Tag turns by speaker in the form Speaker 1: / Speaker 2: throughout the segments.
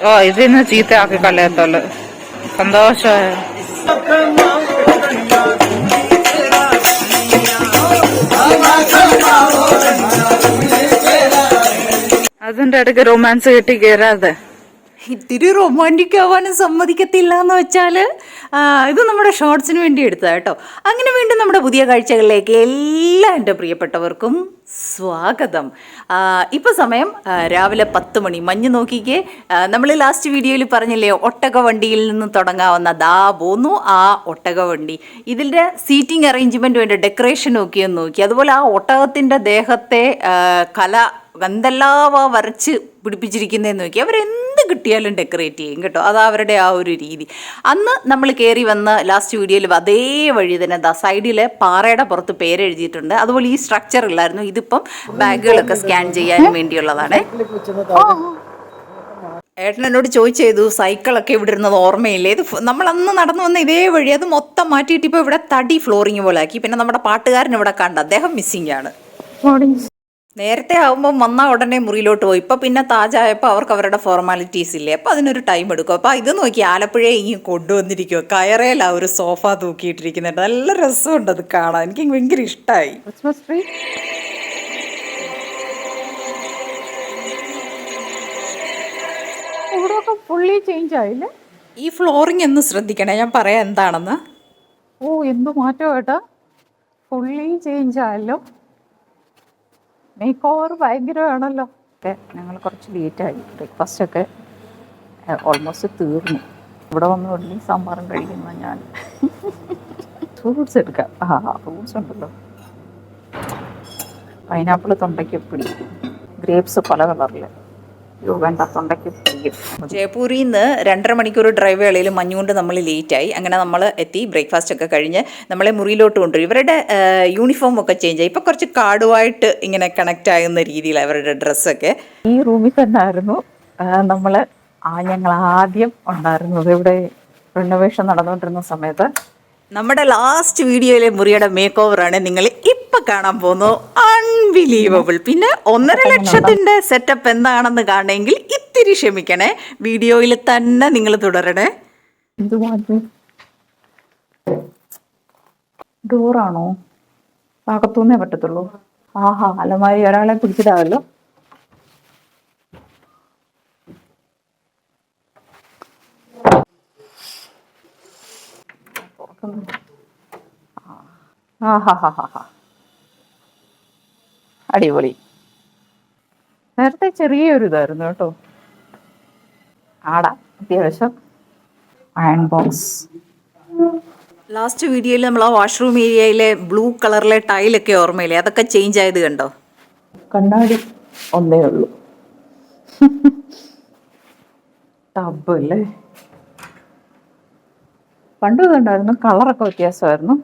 Speaker 1: ഓ ഇതിന്ന് ചീത്തയാക്കി കളയത്തുള്ളു സന്തോഷമായ അതിന്റെ ഇടയ്ക്ക് റൊമാൻസ് കിട്ടി കയറാതെ
Speaker 2: ഇത്തിരി റൊമാന്റിക് ആവാനും സമ്മതിക്കത്തില്ല എന്ന് വെച്ചാൽ ഇത് നമ്മുടെ ഷോർട്സിന് വേണ്ടി എടുത്തതാട്ടോ അങ്ങനെ വീണ്ടും നമ്മുടെ പുതിയ കാഴ്ചകളിലേക്ക് എല്ലാ എന്റെ പ്രിയപ്പെട്ടവർക്കും സ്വാഗതം. ഇപ്പോൾ സമയം രാവിലെ പത്ത് മണി. മഞ്ഞ് നോക്കിക്കേ. നമ്മൾ ലാസ്റ്റ് വീഡിയോയിൽ പറഞ്ഞില്ലേ ഒട്ടക വണ്ടിയിൽ നിന്ന് തുടങ്ങാവുന്ന ദാ പോന്നു ആ ഒട്ടക വണ്ടി ഇതിന്റെ സീറ്റിംഗ് അറേഞ്ച്മെന്റും വേണ്ട ഡെക്കറേഷൻ ഒക്കെ ഒന്ന് നോക്കി. അതുപോലെ ആ ഒട്ടകത്തിന്റെ ദേഹത്തെ കല എന്തെല്ലാവാ വരച്ച് പിടിപ്പിച്ചിരിക്കുന്നതെന്ന് നോക്കി. അവരെന്ത് കിട്ടിയാലും ഡെക്കറേറ്റ് ചെയ്യും കേട്ടോ. അത് അവരുടെ ആ ഒരു രീതി. അന്ന് നമ്മൾ കയറി വന്ന ലാസ്റ്റ് വീഡിയോയിൽ അതേ വഴി തന്നെ ദാ സൈഡിലെ പാറയുടെ പുറത്ത് പേരെഴുതിയിട്ടുണ്ട്. അതുപോലെ ഈ സ്ട്രക്ചർ ഇല്ലായിരുന്നു. ഇതിപ്പം ബാഗുകളൊക്കെ സ്കാൻ ചെയ്യാൻ വേണ്ടിയുള്ളതാണ്. ഏട്ടൻ എന്നോട് ചോദിച്ചേതു സൈക്കിളൊക്കെ ഇവിടെ ഇരുന്നത് ഓർമ്മയില്ലേ? ഇത് നമ്മൾ അന്ന് നടന്നു വന്ന ഇതേ വഴി അത് മൊത്തം മാറ്റിയിട്ട് ഇപ്പൊ ഇവിടെ തടി ഫ്ലോറിങ് പോലെ ആക്കി. പിന്നെ നമ്മുടെ പാട്ടുകാരൻ ഇവിടെ കണ്ട അദ്ദേഹം മിസ്സിംഗ് ആണ്. നേരത്തെ ആകുമ്പോൾ വന്ന ഉടനെ മുറിയിലോട്ട് പോയി. ഇപ്പൊ പിന്നെ താജായപ്പോൾ അവർക്ക് അവരുടെ ഫോർമാലിറ്റീസ് ഇല്ലേ? അപ്പൊ അതിനൊരു ടൈം എടുക്കും. അപ്പൊ ഇത് നോക്കി ആലപ്പുഴയെ ഇങ്ങനെ കൊണ്ടുവന്നിരിക്കുക കയറേല ഒരു സോഫ തൂക്കിയിട്ടിരിക്കുന്നുണ്ട് നല്ല രസമുണ്ട് അത് കാണാൻ. എനിക്ക് ഭയങ്കര ഇഷ്ടമായി
Speaker 1: ഫുള്ളി ചേഞ്ച് ആയില്ലേ?
Speaker 2: ഈ ഫ്ലോറിംഗ് ഒന്ന് ശ്രദ്ധിക്കണേ ഞാൻ പറയാം എന്താണെന്ന്.
Speaker 1: ഓ എന്ത് മാറ്റം ഏട്ടാ? ഫുള്ളി ചേഞ്ച് ആയല്ലോ. മേക്ക് ഓവർ ഭയങ്കരമാണല്ലോ. ഞങ്ങൾ കുറച്ച് ലേറ്റ് ആയി. ബ്രേക്ക്ഫാസ്റ്റ് ഒക്കെ ഓൾമോസ്റ്റ് തീർന്നു. ഇവിടെ വന്ന് ഉള്ളി സാമ്പാറും കഴിക്കുന്ന ഞാൻ. ഫ്രൂട്ട്സ് എടുക്കാം. ആ ഫ്രൂട്ട്സ് ഉണ്ടല്ലോ. പൈനാപ്പിൾ തൊണ്ടയ്ക്ക് പിടിക്കും ഗ്രേപ്സ് പല കളറിൽ തൊണ്ടയ്ക്ക് പിടിക്കും.
Speaker 2: ജയപൂരിൽ നിന്ന് രണ്ടര മണിക്കൂർ ഡ്രൈവ് വേളയിൽ മഞ്ഞുകൊണ്ട് നമ്മൾ ലേറ്റായി അങ്ങനെ നമ്മൾ എത്തി ബ്രേക്ക്ഫാസ്റ്റ് ഒക്കെ കഴിഞ്ഞ് നമ്മളെ മുറിയിലോട്ട് കൊണ്ടുവരും. ഇവരുടെ യൂണിഫോം ഒക്കെ ചേഞ്ച് ആയി. ഇപ്പം കുറച്ച് കാർഡുമായിട്ട് ഇങ്ങനെ കണക്ട് ആകുന്ന രീതിയിൽ അവരുടെ ഡ്രസ്സൊക്കെ
Speaker 1: ഈ റൂമിൽ തന്നെ ആയിരുന്നു നമ്മൾ ആ ഞങ്ങൾ ആദ്യം ഉണ്ടായിരുന്നത്. ഇവിടെ റിനോവേഷൻ നടന്നുകൊണ്ടിരുന്ന സമയത്ത്.
Speaker 2: നമ്മുടെ ലാസ്റ്റ് വീഡിയോയിലെ മുറിയുടെ മേക്ക് ആണ്. നിങ്ങൾ ഇപ്പം കാണാൻ പോകുന്നു അൺബിലീവബിൾ പിന്നെ ഒന്നര ലക്ഷത്തിന്റെ സെറ്റപ്പ് എന്താണെന്ന് കാണണമെങ്കിൽ ഇത്തിരി ക്ഷമിക്കണേ. വീഡിയോയിൽ തന്നെ നിങ്ങൾ തുടരണേ.
Speaker 1: ഡോറാണോ? പാകത്തൂന്നേ പറ്റത്തുള്ളൂ. ആഹാ അലമാരി ഒരാളെ പിടിച്ചിട്ടാവല്ലോ ആഹാ ഹാ ഹാ ഹാ അടിപൊളി. നേരത്തെ ചെറിയൊരു ഇതായിരുന്നു കേട്ടോ. ആടാ അത്യാവശ്യം. അയൺ ബോക്സ്
Speaker 2: ലാസ്റ്റ് വീഡിയോയിൽ നമ്മൾ ആ വാഷ്റൂം ഏരിയയിലെ ബ്ലൂ കളറിലെ ടൈലൊക്കെ ഓർമ്മയില്ലേ? അതൊക്കെ ചേഞ്ച് ആയത് കണ്ടോ?
Speaker 1: കണ്ണാടി ഒന്നേ ഉള്ളൂ. ടബ് അല്ലേ പണ്ട് ഇതുണ്ടായിരുന്നു കളറൊക്കെ വ്യത്യാസമായിരുന്നു.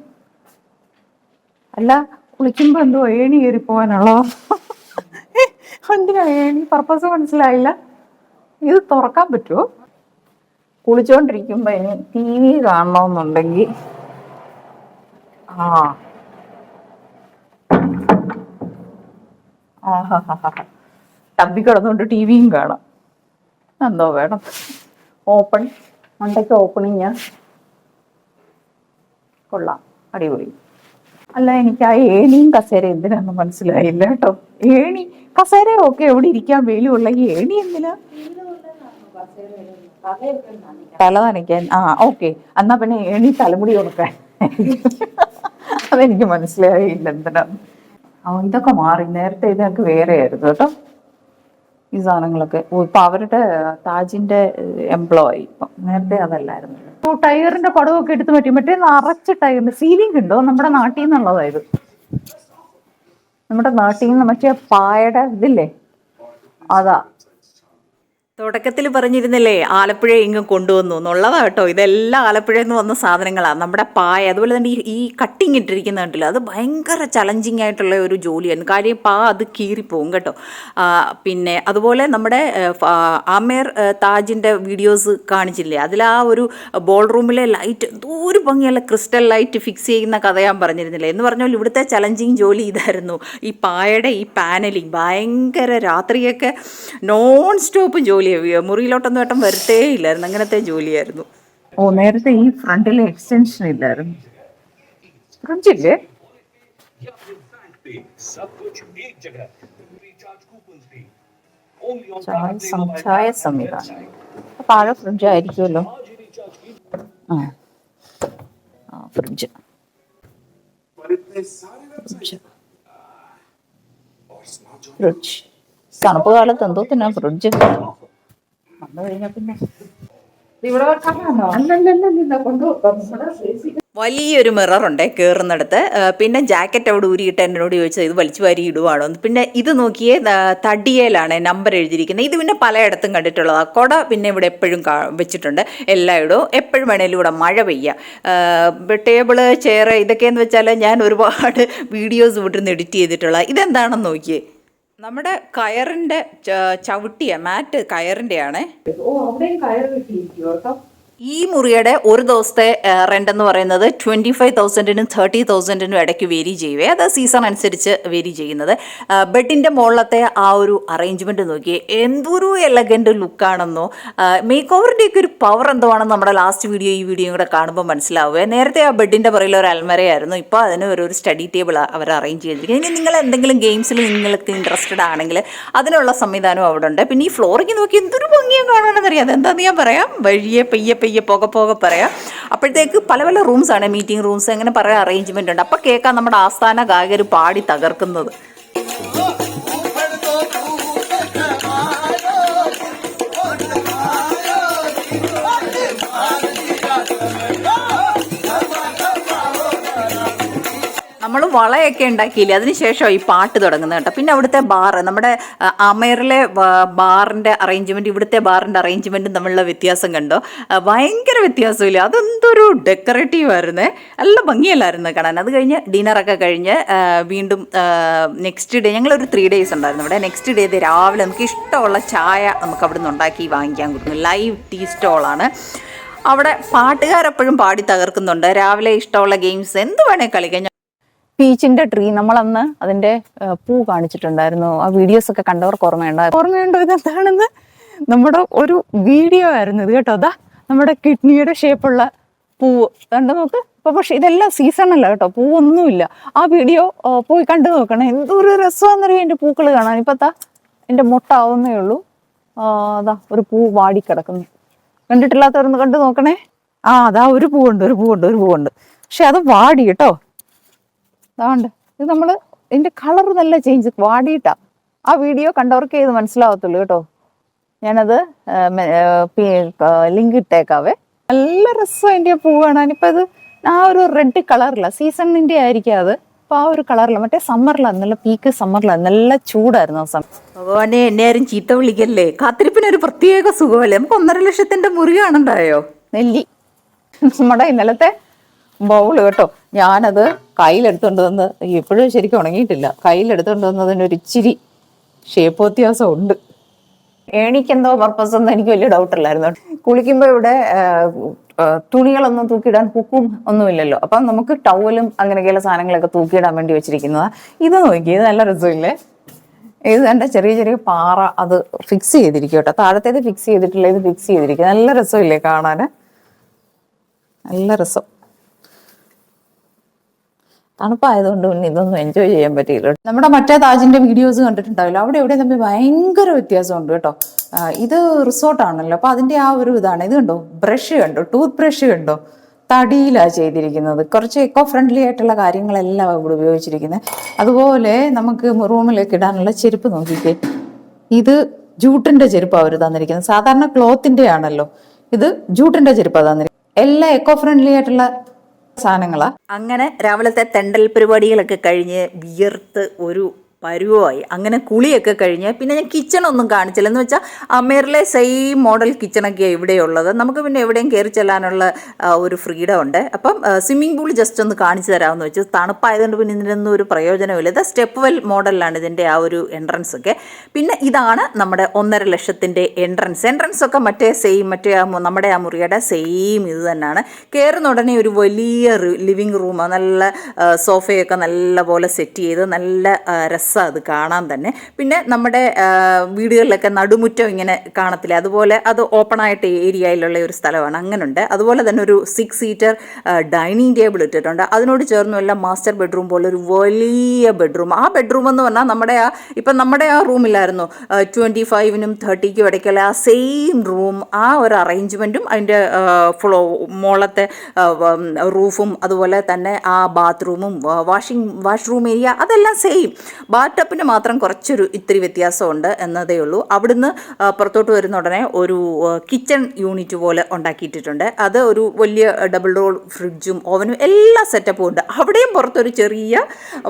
Speaker 1: അല്ല കുളിക്കുമ്പോൾ എന്തോ ഏണി കയറി പോകാനുള്ളോ എന്തിനാ ഏണി? പർപ്പസ് മനസ്സിലായില്ല. ഇത് തുറക്കാൻ പറ്റുമോ കുളിച്ചോണ്ടിരിക്കുമ്പോ ഇനി ടി വി കാണണമെന്നുണ്ടെങ്കിൽ ആ. ടബി കിടന്നുകൊണ്ട് ടി വിയും കാണാം. എന്തോ വേണം. ഓപ്പൺ. മണ്ടയ്ക്ക് ഓപ്പണിങ് കൊള്ളാം. അടിപൊളി. അല്ല എനിക്ക് ആ ഏണിയും കസേര എന്തിനാന്ന് മനസ്സിലായില്ല കേട്ടോ. ഏണി കസേര ഒക്കെ എവിടെ ഇരിക്കാൻ വെയിലുള്ള ഈ ഏണി എന്തിനാ? തല നനയ്ക്കാൻ ആ ഓക്കെ. എന്നാ പിന്നെ ഏണി തലമുടി കൊടുക്കാൻ. അതെനിക്ക് മനസ്സിലായില്ല എന്തിനാ ഇതൊക്കെ മാറി. നേരത്തെ ഇതൊക്കെ വേറെ ആയിരുന്നു കേട്ടോ. ഈ സാധനങ്ങളൊക്കെ. ഇപ്പൊ അവരുടെ താജിന്റെ എംപ്ലോയി ഇപ്പം. നേരത്തെ അതല്ലായിരുന്നു. ഇപ്പൊ ടയറിന്റെ പടവൊക്കെ എടുത്ത് പറ്റി മറ്റേ നിറച്ച ടയറിന് സീലിംഗ് ഉണ്ടോ? നമ്മുടെ നാട്ടിൽ നിന്നുള്ളതായത് നമ്മുടെ നാട്ടിൽ നിന്ന് മറ്റേ പായയുടെ ഇതില്ലേ? അതാ.
Speaker 2: തുടക്കത്തിൽ പറഞ്ഞിരുന്നില്ലേ ആലപ്പുഴ ഇങ്ങ് കൊണ്ടുവന്നു. എന്നുള്ളതാ കേട്ടോ. ഇതെല്ലാം ആലപ്പുഴയിൽ നിന്ന് വന്ന സാധനങ്ങളാണ് നമ്മുടെ പായ അതുപോലെ തന്നെ ഈ ഈ കട്ടിങ് ഇട്ടിരിക്കുന്ന കണ്ടില്ല അത് ഭയങ്കര ചലഞ്ചിങ് ആയിട്ടുള്ള ഒരു ജോലിയാണ്. കാര്യം പാ അത് കീറിപ്പോവും കേട്ടോ. പിന്നെ അതുപോലെ നമ്മുടെ ആമേർ താജിന്റെ വീഡിയോസ് കാണിച്ചില്ലേ? അതിൽ ആ ഒരു ബോൾ റൂമിലെ ലൈറ്റ് ഒരു ഭംഗിയുള്ള ക്രിസ്റ്റൽ ലൈറ്റ് ഫിക്സ് ചെയ്യുന്ന കഥ ഞാൻ പറഞ്ഞിരുന്നില്ലേ? എന്ന് പറഞ്ഞാൽ ഇവിടുത്തെ ചലഞ്ചിങ് ജോലി ഇതായിരുന്നു. ഈ പായയുടെ ഈ പാനലിങ് ഭയങ്കര രാത്രിയൊക്കെ നോൺ സ്റ്റോപ്പ് ജോലി. ജോലി മുറിയിലോട്ടൊന്നും ഏട്ടൻ വരത്തേ ഇല്ലായിരുന്നു. അങ്ങനത്തെ ജോലിയായിരുന്നു.
Speaker 1: ഓ നേരത്തെ ഈ ഫ്രണ്ടിൽ എക്സ്റ്റൻഷൻ ഇല്ലായിരുന്നു. ഫ്രിഡ്ജില്ലേ? ചായ സംവിധാനം. താഴെ ഫ്രിഡ്ജ് ആയിരിക്കുമല്ലോ. ആ. ഫ്രിഡ്ജ്. ഫ്രിഡ്ജ്. തണുപ്പ് കാലത്ത് എന്തോ തന്നെ ഫ്രിഡ്ജ്.
Speaker 2: വലിയൊരു മിററുണ്ടേ കയറുന്നിടത്ത് ആ, പിന്നെ ജാക്കറ്റ് അവിടെ ഊരിയിട്ട് എന്നോട് ചോദിച്ചത് ഇത് വലിച്ചു വാരി ഇടുവാണോ? പിന്നെ ഇത് നോക്കിയേ തടിയേലാണ് നമ്പർ എഴുതിയിരിക്കുന്നത്. ഇത് പിന്നെ പലയിടത്തും കണ്ടിട്ടുള്ളതാണ് കൊട പിന്നെ ഇവിടെ എപ്പോഴും വെച്ചിട്ടുണ്ട്. എല്ലായിടവും എപ്പോഴും വേണേലും ഇവിടെ മഴ പെയ്യുക ടേബിൾ ചെയർ ഇതൊക്കെയെന്ന് വെച്ചാൽ ഞാൻ ഒരുപാട് വീഡിയോസ് ഇവിടുന്ന് എഡിറ്റ് ചെയ്തിട്ടുള്ള ഇതെന്താണെന്ന് നോക്കിയേ? നമ്മുടെ കയറിന്റെ ചവിട്ടിയ മാറ്റ് കയറിന്റെ ആണേ
Speaker 1: ഓ അവിടെയും കയറ് കിട്ടിയിരിക്കും കേട്ടോ.
Speaker 2: ഈ മുറിയുടെ ഒരു ദിവസത്തെ റെന്റ് എന്ന് പറയുന്നത് ട്വന്റി ഫൈവ് തൗസൻഡിനും തേർട്ടി തൗസൻഡിനും ഇടയ്ക്ക് വേരി ചെയ്യുവേ. അത് സീസൺ അനുസരിച്ച് വേരി ചെയ്യുന്നത്. ബെഡിന്റെ മുകളിലത്തെ ആ ഒരു അറേഞ്ച്മെന്റ് നോക്കി എന്തൊരു എലഗന്റ് ലുക്കാണെന്നോ മേക്ക് ഓവറിന്റെയൊക്കെ ഒരു പവർ എന്തുവാണെന്ന് നമ്മുടെ ലാസ്റ്റ് വീഡിയോ ഈ വീഡിയോയും കൂടെ കാണുമ്പോൾ മനസ്സിലാവുക നേരത്തെ ആ ബെഡിന്റെ പുറകിൽ ഒരു അൽമരയായിരുന്നു. ഇപ്പോൾ അതിന് ഒരു ഒരു സ്റ്റഡി ടേബിൾ അവർ അറേഞ്ച് ചെയ്തിരിക്കുന്നത് ഇനി നിങ്ങൾ എന്തെങ്കിലും ഗെയിംസിൽ നിങ്ങൾക്ക് ഇൻട്രസ്റ്റഡ് ആണെങ്കിൽ അതിനുള്ള സംവിധാനം അവിടെ ഉണ്ട്. പിന്നെ ഈ ഫ്ലോറിങ് നോക്കി എന്തൊരു ഭംഗിയാണ് കാണുകയാണെന്നറിയാം അതെന്താണെന്ന് ഞാൻ പറയാം? വഴിയെ പെയ്യെ പെയ്യെ പോകെ പോകെ പറയാം. അപ്പോഴത്തേക്ക് പല പല റൂംസ് ആണ് മീറ്റിംഗ് റൂംസ് അങ്ങനെ പറയാൻ അറേഞ്ച്മെന്റ് ഉണ്ട്. അപ്പോൾ കേൾക്കാം നമ്മുടെ ആസ്ഥാന ഗായകർ പാടി തകർക്കുന്നത്. നമ്മൾ വളയൊക്കെ ഉണ്ടാക്കിയില്ലേ? അതിനുശേഷം ഈ പാട്ട് തുടങ്ങുന്നത് കേട്ടോ. പിന്നെ അവിടുത്തെ ബാർ നമ്മുടെ അമേറിലെ ബാറിന്റെ അറേഞ്ച്മെന്റ് ഇവിടുത്തെ ബാറിന്റെ അറേഞ്ച്മെന്റും തമ്മിലുള്ള വ്യത്യാസം കണ്ടോ? ഭയങ്കര വ്യത്യാസമില്ല. അതെന്തൊരു ഡെക്കറേറ്റീവ് ആയിരുന്നേ. നല്ല ഭംഗിയല്ലായിരുന്നു കാണാൻ. അത് കഴിഞ്ഞ് ഡിന്നറൊക്കെ കഴിഞ്ഞ് വീണ്ടും നെക്സ്റ്റ് ഡേ ഞങ്ങളൊരു ത്രീ ഡേയ്സ് ഉണ്ടായിരുന്നു ഇവിടെ. നെക്സ്റ്റ് ഡേ രാവിലെ നമുക്ക് ഇഷ്ടമുള്ള ചായ നമുക്ക് അവിടെ നിന്ന് ഉണ്ടാക്കി വാങ്ങിക്കാൻ കൊടുക്കുന്നു. ലൈവ് ടീ സ്റ്റോളാണ് അവിടെ പാട്ടുകാരെപ്പോഴും പാടി തകർക്കുന്നുണ്ട്. രാവിലെ ഇഷ്ടമുള്ള ഗെയിംസ് എന്ത് വേണേൽ കളിക്കാം.
Speaker 1: പീച്ചിന്റെ ട്രീ നമ്മളന്ന് അതിന്റെ പൂ കാണിച്ചിട്ടുണ്ടായിരുന്നു. ആ വീഡിയോസ് ഒക്കെ കണ്ടവർക്ക് ഓർമ്മയുണ്ടായിരുന്നു ഓർമ്മയുണ്ടോ ഇത് എന്താണെന്ന് നമ്മുടെ ഒരു വീഡിയോ ആയിരുന്നു ഇത് കേട്ടോ. അതാ നമ്മുടെ കിഡ്നിയുടെ ഷേപ്പുള്ള പൂവ് കണ്ടു നോക്ക്. ഇപ്പൊ പക്ഷെ ഇതെല്ലാം സീസണല്ല കേട്ടോ. പൂവൊന്നുമില്ല. ആ വീഡിയോ പോയി കണ്ടു നോക്കണം. എന്തൊരു രസമാണെന്നറിയാം എന്റെ പൂക്കൾ കാണാൻ. ഇപ്പൊ താ മുട്ട ആവുന്നേ ഉള്ളൂ. അതാ ഒരു പൂ വാടി കിടക്കുന്നു. കണ്ടിട്ടില്ലാത്തവരൊന്ന് കണ്ടു നോക്കണേ. ആ അതാ ഒരു പൂവുണ്ട് ഒരു പൂവുണ്ട് ഒരു പൂവുണ്ട്. പക്ഷെ അത് വാടി കേട്ടോ. അതാണ്ട് ഇത് നമ്മൾ ഇതിന്റെ കളർ നല്ല ചേഞ്ച് വാടിയിട്ടാ. ആ വീഡിയോ കണ്ടവർക്കേ ഇത് മനസ്സിലാവത്തുള്ളൂ കേട്ടോ. ഞാനത് ലിങ്ക് ഇട്ടേക്കാവേ. നല്ല രസം അതിന്റെ പൂ ഇപ്പൊ ഇത് ആ ഒരു റെഡ് കളറില്ല സീസണിന്റെ ആയിരിക്കും അത്. അപ്പൊ ആ ഒരു കളറില്ല മറ്റേ സമ്മറിലാണ് നല്ല പീക്ക് സമ്മറിലാണ് നല്ല ചൂടായിരുന്നു ആ സമയം.
Speaker 2: ഭഗവാനെ എന്നെ ആരും ചീത്ത വിളിക്കല്ലേ? കാത്തിരിപ്പിനൊരു പ്രത്യേക സുഖമല്ലേ? നമുക്ക് ഒന്നര ലക്ഷത്തിന്റെ മുറി കാണണ്ടായോ
Speaker 1: നെല്ലി. നമ്മുടെ ഇന്നലത്തെ ബൗൾ കേട്ടോ. ഞാനത് കയ്യിലെടുത്തോണ്ട് വന്ന് എപ്പോഴും ശരിക്കും ഉണങ്ങിയിട്ടില്ല. കയ്യിലെടുത്തോണ്ട് വന്നതിന് ഒരു ഇച്ചിരി ഷേപ്പ് വ്യത്യാസം ഉണ്ട് എണീക്കെന്തോ പർപ്പസ് ഒന്നും എനിക്ക് വലിയ ഡൗട്ട് ഇല്ലായിരുന്നു. കുളിക്കുമ്പോൾ ഇവിടെ തുണികളൊന്നും തൂക്കിയിടാൻ ഹുക്കും ഒന്നുമില്ലല്ലോ. അപ്പം നമുക്ക് ടവലും അങ്ങനെയൊക്കെയുള്ള സാധനങ്ങളൊക്കെ തൂക്കിയിടാൻ വേണ്ടി വെച്ചിരിക്കുന്നതാ. ഇത് നോക്കി ഇത് നല്ല രസമില്ലേ? ഇത് എന്റെ ചെറിയ ചെറിയ പാറ അത് ഫിക്സ് ചെയ്തിരിക്കും കേട്ടോ. താഴത്തേത് ഫിക്സ് ചെയ്തിട്ടില്ല ഇത് ഫിക്സ് ചെയ്തിരിക്കും. നല്ല രസമില്ലേ കാണാൻ നല്ല രസം. തണുപ്പായതുകൊണ്ട് പിന്നെ ഇതൊന്നും എൻജോയ് ചെയ്യാൻ പറ്റിയില്ല. നമ്മുടെ മറ്റേ താജിന്റെ വീഡിയോസ് കണ്ടിട്ടുണ്ടാവില്ല. അവിടെ എവിടെ തമ്മിൽ ഭയങ്കര വ്യത്യാസമുണ്ട് കേട്ടോ. ഇത് റിസോർട്ടാണല്ലോ അപ്പൊ അതിന്റെ ആ ഒരു ഇതാണ്. ഇത് കണ്ടോ? ബ്രഷ് കണ്ടോ? ടൂത്ത് ബ്രഷ് കണ്ടോ? തടിയിലാണ് ചെയ്തിരിക്കുന്നത്. കുറച്ച് എക്കോ ഫ്രണ്ട്ലി ആയിട്ടുള്ള കാര്യങ്ങളെല്ലാം ഇവിടെ ഉപയോഗിച്ചിരിക്കുന്നത്. അതുപോലെ നമുക്ക് റൂമിലേക്ക് ഇടാനുള്ള ചെരുപ്പ് നോക്കിക്കേ. ഇത് ജൂട്ടിന്റെ ചെരുപ്പാണ് അവർ തന്നിരിക്കുന്നത്. സാധാരണ ക്ലോത്തിന്റെ ആണല്ലോ. ഇത് ജൂട്ടിന്റെ ചെരുപ്പാണ് തന്നിരിക്കുന്നത്. എല്ലാ എക്കോ ഫ്രണ്ട്ലി ആയിട്ടുള്ള സാധനങ്ങളാ.
Speaker 2: അങ്ങനെ രാവിലത്തെ തെണ്ടൽ പരിപാടികളൊക്കെ കഴിഞ്ഞ് വിയർത്ത് ഒരു പരുവമായി. അങ്ങനെ കുളിയൊക്കെ കഴിഞ്ഞ് പിന്നെ ഞാൻ കിച്ചണൊന്നും കാണിച്ചില്ല. എന്ന് വെച്ചാൽ അമേറിലെ സെയിം മോഡൽ കിച്ചണൊക്കെയാണ് ഇവിടെയുള്ളത്. നമുക്ക് പിന്നെ എവിടെയും കയറി ചെല്ലാനുള്ള ഒരു ഫ്രീഡം ഉണ്ട്. അപ്പം സ്വിമ്മിംഗ് പൂൾ ജസ്റ്റ് ഒന്ന് കാണിച്ചു തരാമെന്ന് വെച്ചു. തണുപ്പായതുകൊണ്ട് പിന്നെ ഇതിനൊന്നും ഒരു പ്രയോജനമില്ല ഇത് സ്റ്റെപ്പ് വെൽ മോഡലിലാണ് ഇതിന്റെ ആ ഒരു എൻട്രൻസ് ഒക്കെ. പിന്നെ ഇതാണ് നമ്മുടെ ഒന്നര ലക്ഷത്തിന്റെ എൻട്രൻസ് എൻട്രൻസ് ഒക്കെ മറ്റേ സെയിം മറ്റേ ആ നമ്മുടെ ആ മുറിയുടെ സെയിം ഇത് തന്നെയാണ്. കയറുന്ന ഉടനെ ഒരു വലിയ ലിവിങ് റൂം നല്ല സോഫയൊക്കെ നല്ല പോലെ സെറ്റ് ചെയ്ത് നല്ല ആ, രസമായിട്ട് രസം അത് കാണാൻ തന്നെ. പിന്നെ നമ്മുടെ വീടുകളിലൊക്കെ നടുമുറ്റം ഇങ്ങനെ കാണത്തില്ല? അതുപോലെ അത് ഓപ്പൺ ആയിട്ട് ഏരിയയിലുള്ള ഒരു സ്ഥലമാണ്. അങ്ങനെയുണ്ട് അതുപോലെ തന്നെ ഒരു സിക്സ് സീറ്റർ ഡൈനിങ് ടേബിൾ ഇട്ടിട്ടുണ്ട്. അതിനോട് ചേർന്ന് ചേർന്നുമല്ല മാസ്റ്റർ ബെഡ്റൂം പോലെ ഒരു വലിയ ബെഡ്റൂം ആ ബെഡ്റൂം എന്ന് പറഞ്ഞാൽ നമ്മുടെ ആ ഇപ്പം നമ്മുടെ ആ റൂമിലായിരുന്നു. ട്വന്റി ഫൈവിനും തേർട്ടിക്കും ഇടയ്ക്കുള്ള ആ സെയിം റൂം ആ ഒരു അറേഞ്ച്മെന്റും അതിന്റെ ഫ്ലോ മോളത്തെ റൂഫും അതുപോലെ തന്നെ ആ ബാത്റൂമും വാഷിംഗ് വാഷ്റൂം ഏരിയ അതെല്ലാം സെയിം ബാറ്റപ്പിന് മാത്രം കുറച്ചൊരു ഇത്തിരി വ്യത്യാസമുണ്ട് എന്നതേ ഉള്ളൂ. അവിടുന്ന് പുറത്തോട്ട് വരുന്ന ഉടനെ ഒരു കിച്ചൺ യൂണിറ്റ് പോലെ ഉണ്ടാക്കിയിട്ടിട്ടുണ്ട്. അത് ഒരു വലിയ ഡബിൾ റോൾ ഫ്രിഡ്ജും ഓവനും എല്ലാ സെറ്റപ്പും ഉണ്ട്. അവിടെയും പുറത്തൊരു ചെറിയ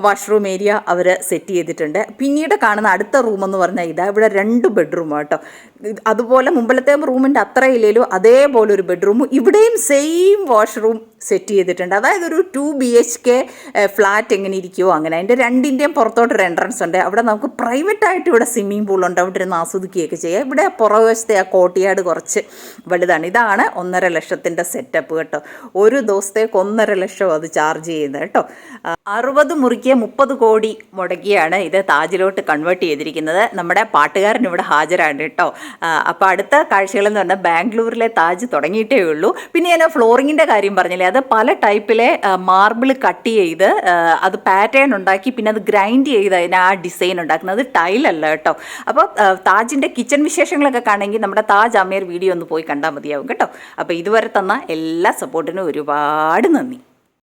Speaker 2: വാഷ്റൂം ഏരിയ അവർ സെറ്റ് ചെയ്തിട്ടുണ്ട്. പിന്നീട് കാണുന്ന അടുത്ത റൂം എന്ന് പറഞ്ഞാൽ ഇതാ ഇവിടെ രണ്ട് ബെഡ്റൂമാണ് കേട്ടോ. അതുപോലെ മുമ്പിലത്തെ റൂമിന്റെ അത്ര ഇല്ലേലും അതേപോലെ ഒരു ബെഡ്റൂം ഇവിടെയും സെയിം വാഷ്റൂം സെറ്റ് ചെയ്തിട്ടുണ്ട്. അതായത് ഒരു two B H K flat എങ്ങനെ ഇരിക്കുമോ അങ്ങനെ. അതിന്റെ രണ്ടിന്റെയും പുറത്തോട്ടൊരു എൻട്രൻസ് ഉണ്ട്. അവിടെ നമുക്ക് പ്രൈവറ്റ് ആയിട്ട് ഇവിടെ സ്വിമ്മിംഗ് പൂളുണ്ട് അവിടെ ഇരുന്ന് ആസ്വദിക്കുകയൊക്കെ ചെയ്യാം. ഇവിടെ പുറകുവശത്തെ ആ കോട്ടിയാട് കുറച്ച് വലുതാണ്. ഇതാണ് ഒന്നര ലക്ഷത്തിന്റെ സെറ്റപ്പ് കേട്ടോ. ഒരു ദിവസത്തേക്ക് ഒന്നര ലക്ഷം അത് ചാർജ് ചെയ്യുന്നത് കേട്ടോ. അറുപത് മുറിക്ക് മുപ്പത് കോടി മുടക്കിയാണ് ഇത് താജിലോട്ട് കൺവേർട്ട് ചെയ്തിരിക്കുന്നത്. നമ്മുടെ പാട്ടുകാരൻ ഇവിടെ ഹാജരാണ് കേട്ടോ. അപ്പോൾ അടുത്ത കാഴ്ചകളെന്ന് പറഞ്ഞാൽ ബാംഗ്ലൂരിലെ താജ് തുടങ്ങിയിട്ടേ ഉള്ളൂ. പിന്നെ ഞാൻ ഫ്ലോറിങ്ങിന്റെ കാര്യം പറഞ്ഞില്ലേ അത് പല ടൈപ്പിലെ മാർബിൾ കട്ട് ചെയ്ത് അത് പാറ്റേൺ ഉണ്ടാക്കി പിന്നെ അത് ഗ്രൈൻഡ് ചെയ്ത് അതിന് ആ ഡിസൈൻ ഉണ്ടാക്കുന്നത് ടൈലല്ല കേട്ടോ. അപ്പോൾ താജിന്റെ കിച്ചൺ വിശേഷങ്ങളൊക്കെ കാണണമെങ്കിൽ നമ്മുടെ താജ് അമീർ വീഡിയോ ഒന്ന് പോയി കണ്ടാൽ മതിയാവും കേട്ടോ. അപ്പോൾ ഇതുവരെ തന്ന എല്ലാ സപ്പോർട്ടിനും ഒരുപാട് നന്ദി.